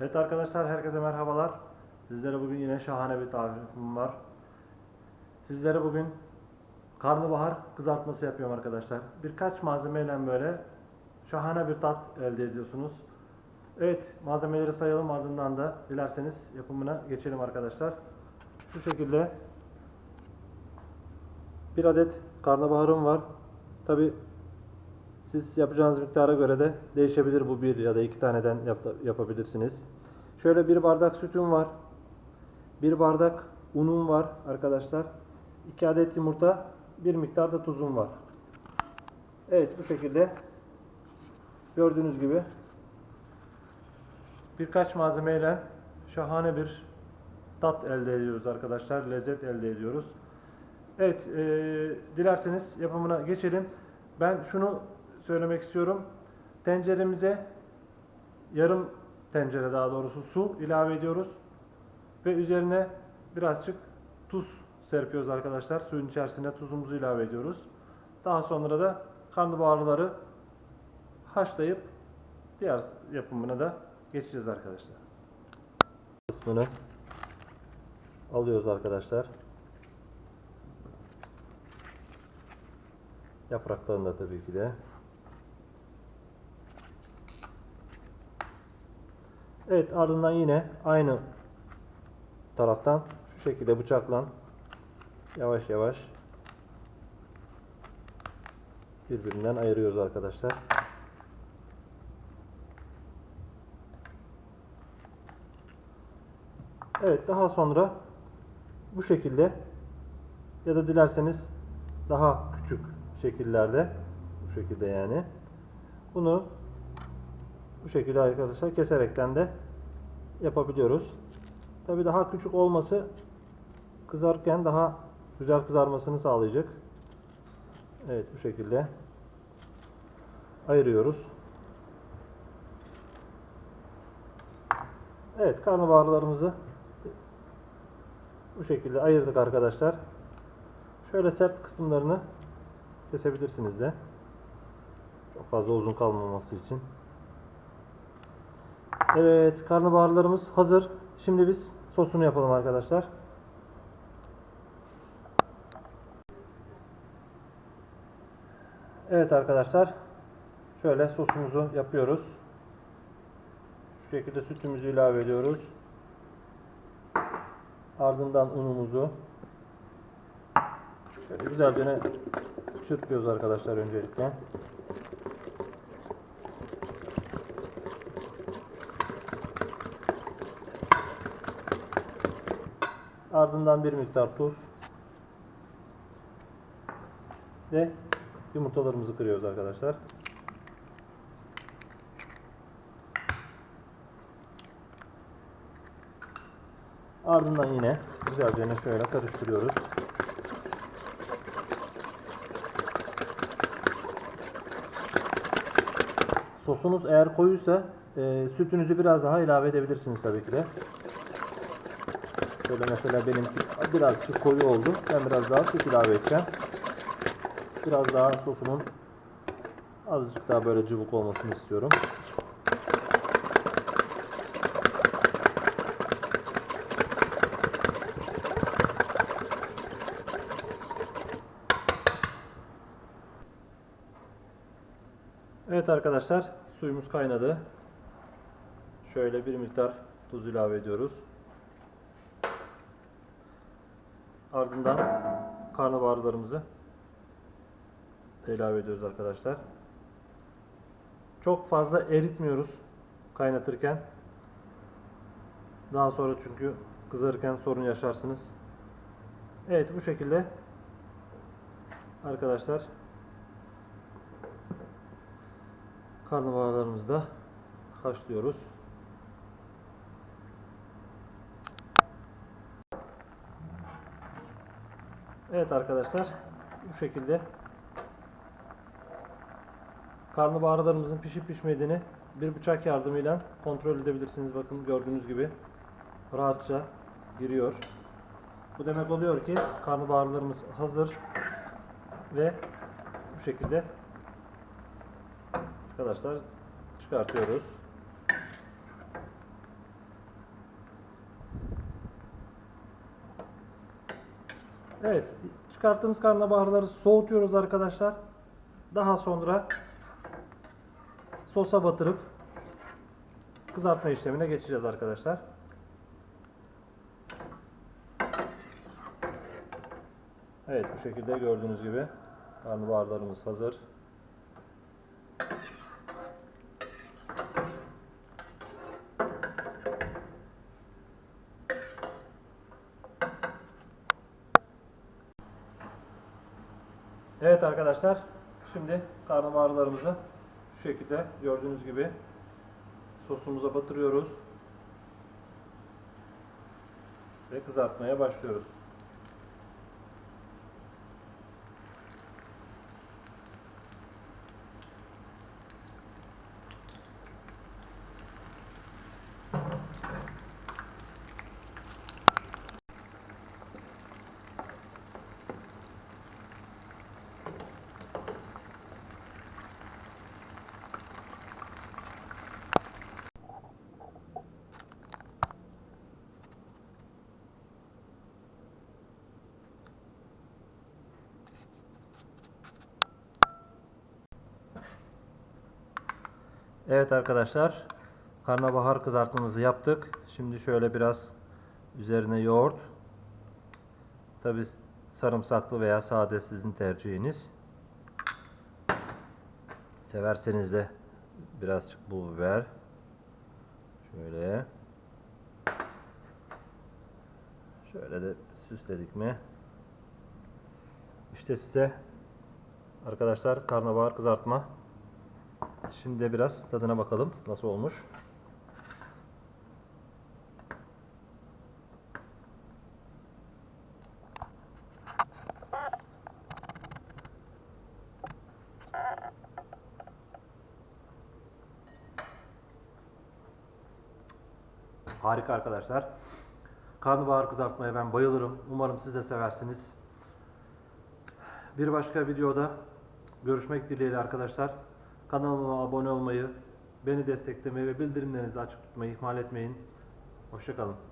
Evet arkadaşlar herkese merhabalar. Sizlere bugün yine şahane bir tarifim var. Sizlere bugün karnabahar kızartması yapıyorum arkadaşlar. Birkaç malzemeyle böyle şahane bir tat elde ediyorsunuz. Evet malzemeleri sayalım ardından da dilerseniz yapımına geçelim arkadaşlar. Şu şekilde bir adet karnabaharım var. Tabi siz yapacağınız miktara göre de değişebilir bu bir ya da iki taneden yap- yapabilirsiniz. Şöyle bir bardak sütüm var. Bir bardak unum var arkadaşlar. iki adet yumurta, bir miktar da tuzum var. Evet bu şekilde gördüğünüz gibi birkaç malzemeyle şahane bir tat elde ediyoruz arkadaşlar. Lezzet elde ediyoruz. Evet, e, dilerseniz yapımına geçelim. Ben şunu söylemek istiyorum. Tenceremize yarım tencere daha doğrusu su ilave ediyoruz. Ve üzerine birazcık tuz serpiyoruz arkadaşlar. Suyun içerisine tuzumuzu ilave ediyoruz. Daha sonra da karnabaharları haşlayıp diğer yapımına da geçeceğiz arkadaşlar. Kısmını alıyoruz arkadaşlar. Yapraklarını da tabii ki de. Evet ardından yine aynı taraftan şu şekilde bıçakla yavaş yavaş birbirinden ayırıyoruz arkadaşlar. Evet daha sonra bu şekilde ya da dilerseniz daha küçük şekillerde bu şekilde yani bunu bu şekilde arkadaşlar keserekten de yapabiliyoruz. Tabi daha küçük olması kızarken daha güzel kızarmasını sağlayacak. Evet bu şekilde ayırıyoruz. Evet karnabaharlarımızı bu şekilde ayırdık arkadaşlar. Şöyle sert kısımlarını kesebilirsiniz de. Çok fazla uzun kalmaması için. Evet, karnabaharlarımız hazır. Şimdi biz sosunu yapalım arkadaşlar. Evet arkadaşlar. Şöyle sosumuzu yapıyoruz. Şu şekilde sütümüzü ilave ediyoruz. Ardından unumuzu şöyle güzelce çırpıyoruz arkadaşlar öncelikle. Ardından bir miktar tuz ve yumurtalarımızı kırıyoruz arkadaşlar. Ardından yine güzelce şöyle karıştırıyoruz. Sosunuz eğer koyuysa e, sütünüzü biraz daha ilave edebilirsiniz tabii ki de. Şöyle mesela benim birazcık koyu oldu. Ben biraz daha süt ilave edeceğim. Biraz daha sosumun azıcık daha böyle cıvık olmasını istiyorum. Evet arkadaşlar suyumuz kaynadı. Şöyle bir miktar tuz ilave ediyoruz. Ardından karnabaharlarımızı ilave ediyoruz arkadaşlar. Çok fazla eritmiyoruz kaynatırken. Daha sonra çünkü kızarırken sorun yaşarsınız. Evet bu şekilde arkadaşlar karnabaharlarımızı da haşlıyoruz. Evet arkadaşlar bu şekilde karnabaharlarımızın pişip pişmediğini bir bıçak yardımıyla kontrol edebilirsiniz. Bakın gördüğünüz gibi rahatça giriyor. Bu demek oluyor ki karnabaharlarımız hazır ve bu şekilde arkadaşlar çıkartıyoruz. Evet, çıkarttığımız karnabaharları soğutuyoruz arkadaşlar. Daha sonra sosa batırıp kızartma işlemine geçeceğiz arkadaşlar. Evet, bu şekilde gördüğünüz gibi karnabaharlarımız hazır. Evet arkadaşlar, şimdi karnabaharlarımızı şu şekilde gördüğünüz gibi sosumuza batırıyoruz ve kızartmaya başlıyoruz. Evet arkadaşlar, karnabahar kızartmamızı yaptık. Şimdi şöyle biraz üzerine yoğurt. Tabi sarımsaklı veya sade sizin tercihiniz. Severseniz de birazcık pul biber. Şöyle. Şöyle de süsledik mi? İşte size arkadaşlar karnabahar kızartma. Şimdi de biraz tadına bakalım nasıl olmuş. Harika arkadaşlar. Karnabahar kızartmaya ben bayılırım. Umarım siz de seversiniz. Bir başka videoda görüşmek dileğiyle arkadaşlar. Kanalıma abone olmayı, beni desteklemeyi ve bildirimlerinizi açık tutmayı ihmal etmeyin. Hoşçakalın.